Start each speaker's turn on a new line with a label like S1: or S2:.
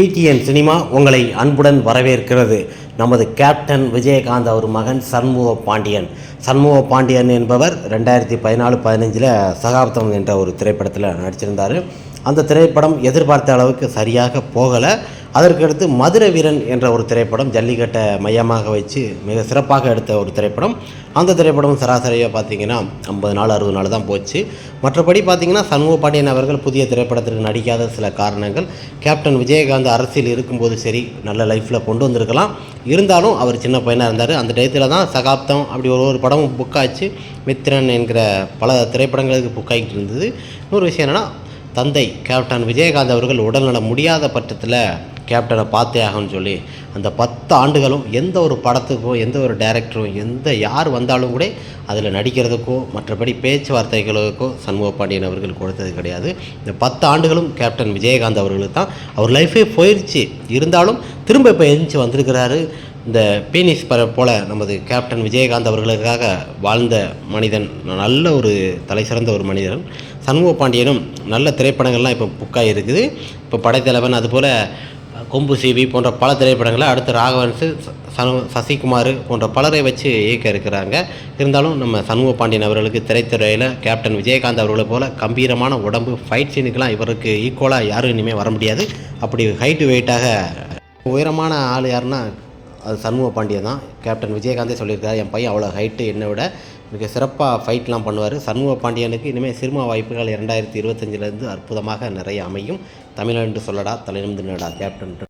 S1: PTN cinema உங்களை அன்புடன் வரவேற்கிறது. நமது கேப்டன் விஜயகாந்த் அவர் மகன் சண்முக பாண்டியன். சண்முக பாண்டியன் என்பவர் ரெண்டாயிரத்தி பதினாலு பதினஞ்சில் சகாப்தம் என்ற ஒரு திரைப்படத்தில் நடிச்சிருந்தார். அந்த திரைப்படம் எதிர்பார்த்த அளவுக்கு சரியாக போகலை. அதற்கடுத்து மதுரை வீரன் என்ற ஒரு திரைப்படம் ஜல்லிக்கட்டை மையமாக வச்சு மிக சிறப்பாக எடுத்த ஒரு திரைப்படம். அந்த திரைப்படம் சராசரியாக பார்த்தீங்கன்னா ஐம்பது நாள் அறுபது நாள் தான் போச்சு. மற்றபடி பார்த்தீங்கன்னா சண்முக பாண்டியன் அவர்கள் புதிய திரைப்படத்திற்கு நடிக்காத சில காரணங்கள். கேப்டன் விஜயகாந்த் அரசியல் இருக்கும்போது சரி நல்ல லைஃப்பில் கொண்டு வந்திருக்கலாம். இருந்தாலும் அவர் சின்ன பையனாக இருந்தார். அந்த டயத்தில் தான் சகாப்தம் அப்படி ஒரு ஒரு படமும் புக் ஆச்சு. மித்திரன் என்கிற பல திரைப்படங்களுக்கு புக் ஆகிட்டு இருந்தது. இன்னொரு விஷயம் என்னென்னா தந்தை கேப்டன் விஜயகாந்த் அவர்கள் உடல்நலம் முடியாத பட்சத்தில் கேப்டனை பார்த்தே ஆகும்னு சொல்லி அந்த பத்து ஆண்டுகளும் எந்த ஒரு படத்துக்கோ எந்த ஒரு டைரக்டரும் எந்த யார் வந்தாலும் கூட அதில் நடிக்கிறதுக்கோ மற்றபடி பேச்சுவார்த்தைகளுக்கோ சண்முக பாண்டியன் அவர்கள் கொடுத்தது கிடையாது. இந்த பத்து ஆண்டுகளும் கேப்டன் விஜயகாந்த் அவர்களுக்கு தான். அவர் லைஃபே போயிடுச்சு இருந்தாலும் திரும்ப இப்போ எழுந்துச்சு வந்திருக்கிறாரு. இந்த பீனிஸ் பற போல நமது கேப்டன் விஜயகாந்த் அவர்களுக்காக வாழ்ந்த மனிதன் நல்ல ஒரு தலை சிறந்த ஒரு மனிதன். சண்முக பாண்டியனும் நல்ல திரைப்படங்கள்லாம் இப்போ புக்காக இருக்குது இப்போ படைத்தலைவன் அதுபோல் கொம்பு சிவி போன்ற பல திரைப்படங்களை அடுத்து ராகவன்ஸு சனு சசிகுமார் போன்ற பலரை வச்சு இயக்க இருக்கிறாங்க. இருந்தாலும் நம்ம சண்முக பாண்டியன் அவர்களுக்கு திரைத்துறையில் கேப்டன் விஜயகாந்த் அவர்களை போல் கம்பீரமான உடம்பு ஃபைட் சீனுக்கெலாம் இவருக்கு ஈக்குவலாக யாரும் இனிமேல் வர முடியாது. அப்படி ஹைட்டு வெயிட்டாக உயரமான ஆள் யாருன்னா அது சண்முக பாண்டியன் தான். கேப்டன் விஜயகாந்தே சொல்லியிருக்காரு என் பையன் அவ்வளோ ஹைட்டு என்னை விட மிக சிறப்பாக ஃபைட்லாம் பண்ணுவார். சண்முக பாண்டியனுக்கு இனிமேல் சினிமா வாய்ப்புகள் இரண்டாயிரத்தி இருபத்தஞ்சிலேருந்து அற்புதமாக நிறைய அமையும். தமிழ் என்று சொல்லடா தலைநிமிந்து நடா கேப்டன்